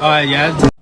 Uh, yeah.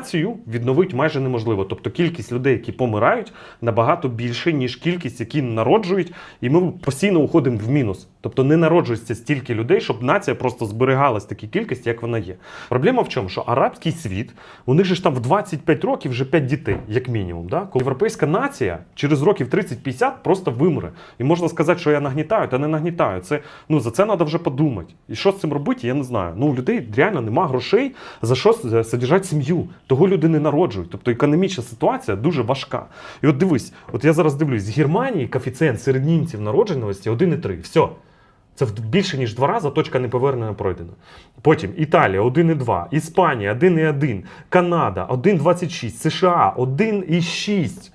націю відновити майже неможливо. Тобто кількість людей, які помирають, набагато більше, ніж кількість, які народжують, і ми постійно уходимо в мінус. Тобто не народжується стільки людей, щоб нація просто зберігалась такій кількості, як вона є. Проблема в чому? Що арабський світ, у них же ж там в 25 років вже 5 дітей, як мінімум. Да? Коли європейська нація через років 30-50 просто вимре. І можна сказати, що я нагнітаю, та не нагнітаю. Це ну за це треба вже подумати. І що з цим робити, я не знаю. Ну у людей реально нема грошей за що с- содержати сім'ю. Того люди не народжують. Тобто економічна ситуація дуже важка. І от дивись, от я зараз дивлюсь, з Германії коефіцієнт серед німців народженості 1,3. Все. Це в- більше ніж два рази точка неповернення пройдена. Потім Італія 1,2, Іспанія 1,1, Канада 1,26, США 1,6.